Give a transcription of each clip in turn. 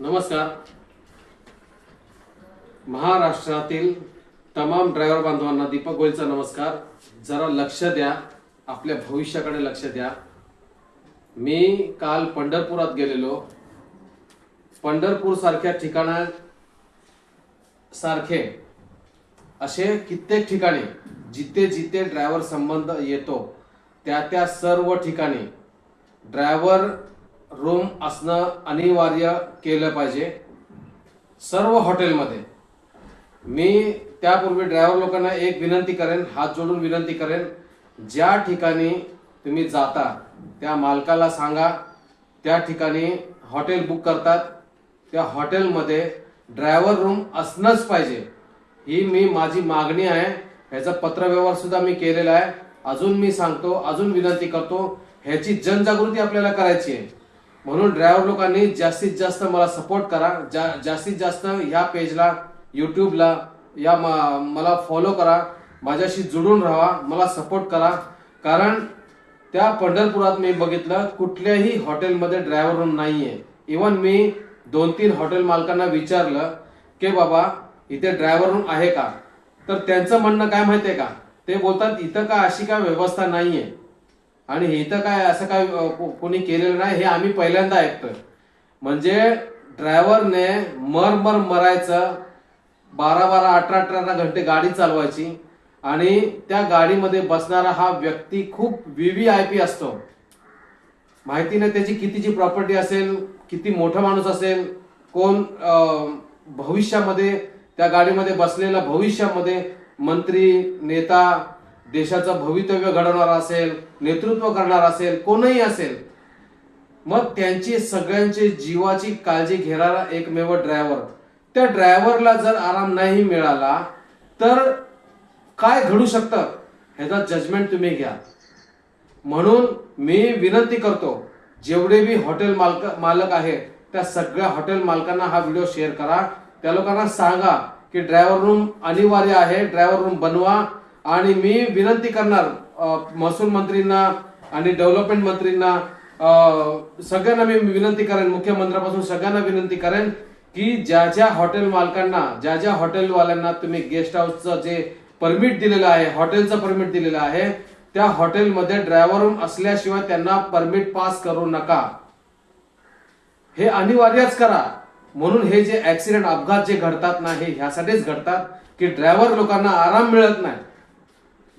नमस्कार. महाराष्ट्रातील तमाम ड्रायव्हर बांधवांना दीपक गोयलचा नमस्कार. जरा लक्ष द्या. आपल्या भविष्याकडे लक्ष द्या. मी काल पंढरपुरात गेलेलो. पंढरपूर सारख्या ठिकाणा सारखे असे कित्येक ठिकाणी जिथे जिथे ड्रायव्हर संबंध येतो त्या त्या सर्व ठिकाणी ड्रायव्हर रूम असणं अनिवार्य केलं पाहिजे. सर्व हॉटेलमध्ये. मी त्यापूर्वी ड्रायव्हर लोकांना एक विनंती करेन हात जोडून विनंती करेन. ज्या ठिकाणी तुम्ही जाता त्या मालकाला सांगा त्या ठिकाणी हॉटेल बुक करतात. त्या हॉटेलमध्ये ड्रायव्हर रूम असणंच पाहिजे. ही मी माझी मागणी आहे. ह्याचा पत्रव्यवहार सुद्धा मी केलेला आहे. अजून मी सांगतो अजून विनंती करतो ह्याची जनजागृती आपल्याला करायची आहे. म्हणून ड्रायव्हर लोकांनी जास्तीत जास्त मला सपोर्ट करा. जा जास्तीत जास्त ह्या पेजला यूट्यूबला या मला फॉलो करा. माझ्याशी जुडून राहा. मला सपोर्ट करा. कारण त्या पंढरपुरात मी बघितलं कुठल्याही हॉटेलमध्ये ड्रायव्हर रूम आहे इवन मी दोन तीन हॉटेल मालकांना विचारलं की बाबा इथे ड्रायव्हर रूम आहे का? तर त्यांचं म्हणणं काय माहिती आहे का? ते बोलतात इथं का अशी काय व्यवस्था नाही आहे आणि इथं काय असं काय कोणी केलेलं नाही हे आम्ही पहिल्यांदा ऐकतोय. म्हणजे ड्रायव्हरने मर मर मरायचं बारा बारा अठरा अठरा घंटे गाडी चालवायची आणि त्या गाडीमध्ये बसणारा हा व्यक्ती खूप व्ही आय पी असतो. माहिती नाही त्याची कितीची प्रॉपर्टी असेल किती मोठा माणूस असेल कोण भविष्यामध्ये त्या गाडीमध्ये बसलेला भविष्यामध्ये मंत्री नेता देशाचं भवितव्य घडवणार असेल नेतृत्व करणार असेल कोणही असेल मग त्यांची सगळ्यांची जीवाची काळजी घेणारा एकमेव ड्रायव्हर त्या ड्रायव्हरला जर आराम नाही मिळाला तर काय घडू शकतं? ह्याचा जजमेंट तुम्ही घ्या. म्हणून मी विनंती करतो जेवढे बी हॉटेल मालक मालक आहे त्या सगळ्या हॉटेल मालकांना हा व्हिडिओ शेअर करा. त्या लोकांना सांगा की ड्रायव्हर रूम अनिवार्य आहे ड्रायव्हर रूम बनवा. आणि मी विनंती करणार महसूल मंत्रींना आणि डेव्हलपमेंट मंत्रींना सगळ्यांना मी विनंती करेन मुख्यमंत्र्यापासून सगळ्यांना विनंती करेन की ज्या ज्या हॉटेल मालकांना ज्या ज्या हॉटेलवाल्यांना तुम्ही गेस्ट हाऊसचं जे परमिट दिलेलं आहे हॉटेलचं परमिट दिलेलं आहे त्या हॉटेलमध्ये ड्रायव्हर रूम असल्याशिवाय त्यांना परमिट पास करू नका. हे अनिवार्यच करा. म्हणून हे जे ऍक्सिडेंट अपघात जे घडतात ना हे ह्यासाठीच घडतात की ड्रायव्हर लोकांना आराम मिळत नाही.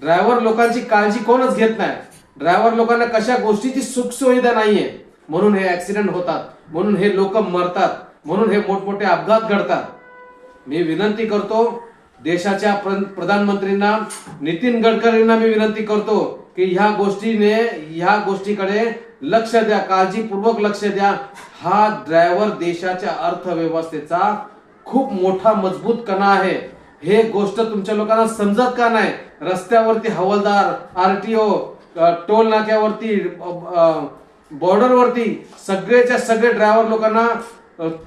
ड्रायव्हर लोकांची काळजी कोणच घेत नाही. ड्रायव्हर लोकांना कशा गोष्टीची सुखसुविधा नाहीये. म्हणून हे ऍक्सिडेंट होतात. म्हणून हे लोक मरतात. म्हणून हे मोठमोठे अपघात घडतात. मी विनंती करतो देशाच्या प्र- प्रधानमंत्रींना नितीन गडकरींना मी विनंती करतो की ह्या गोष्टीने ह्या गोष्टीकडे लक्ष द्या काळजीपूर्वक लक्ष द्या. हा ड्रायव्हर देशाच्या अर्थव्यवस्थेचा खूप मोठा मजबूत कणा आहे. हे गोष्ट तुमच्या लोकांना समजत का नाही? रस्त्यावरती हवालदार आरटीओ टोल नाक्यावरती बॉर्डरवरती सगळेच्या सगळे ड्रायव्हर लोकांना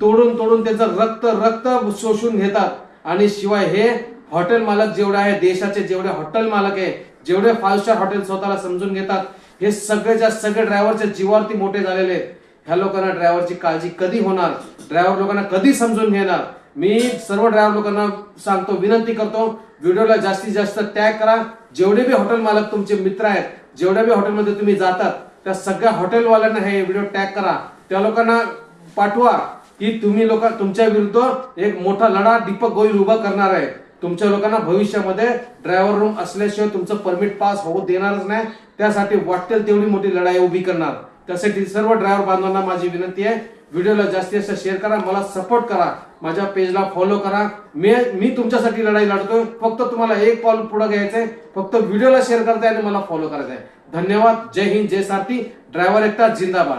तोडून तोडून त्यांचं रक्त रक्त शोषून घेतात. आणि शिवाय हे हॉटेल मालक जेवढे आहे देशाचे जेवढे हॉटेल मालक आहे जेवढे फाईव्ह स्टार हॉटेल स्वतःला समजून घेतात हे सगळेच्या सगळे ड्रायव्हरच्या जीवावरती मोठे झालेले आहेत. ह्या लोकांना ड्रायव्हरची काळजी कधी होणार? ड्रायव्हर लोकांना कधी समजून घेणार? मी सर्व ड्रायव्हर लोकांना सांगतो विनंती करतो व्हिडिओला जास्तीत जास्त टॅग करा. जेवढे बी हॉटेल मालक तुमचे मित्र आहेत जेवढ्या बी हॉटेलमध्ये तुम्ही जातात त्या सगळ्या हॉटेलवाल्यांना हे व्हिडिओ टॅग करा. त्या लोकांना पाठवा की तुम्ही लोक तुमच्या विरुद्ध एक मोठा लढा दीपक गोयल उभा करणार आहे. तुमच्या लोकांना भविष्यामध्ये ड्रायव्हर रूम असल्याशिवाय तुमचं परमिट पास होऊ देणारच नाही. त्यासाठी वाटेल तेवढी मोठी लढाई उभी करणार. त्यासाठी सर्व ड्रायव्हर बांधवांना माझी विनंती आहे. व्हिडिओला जास्तीत जास्त शेअर करा. मला सपोर्ट करा. माझ्या पेजला फॉलो करा. मी मी तुमच्यासाठी लढाई लढतोय. फक्त तुम्हाला एक पाऊल पुढे घ्यायचंय. फक्त व्हिडिओला शेअर करताय आणि मला फॉलो करायचंय. धन्यवाद. जय हिंद जय सारथी. ड्रायव्हर एकता जिंदाबाद.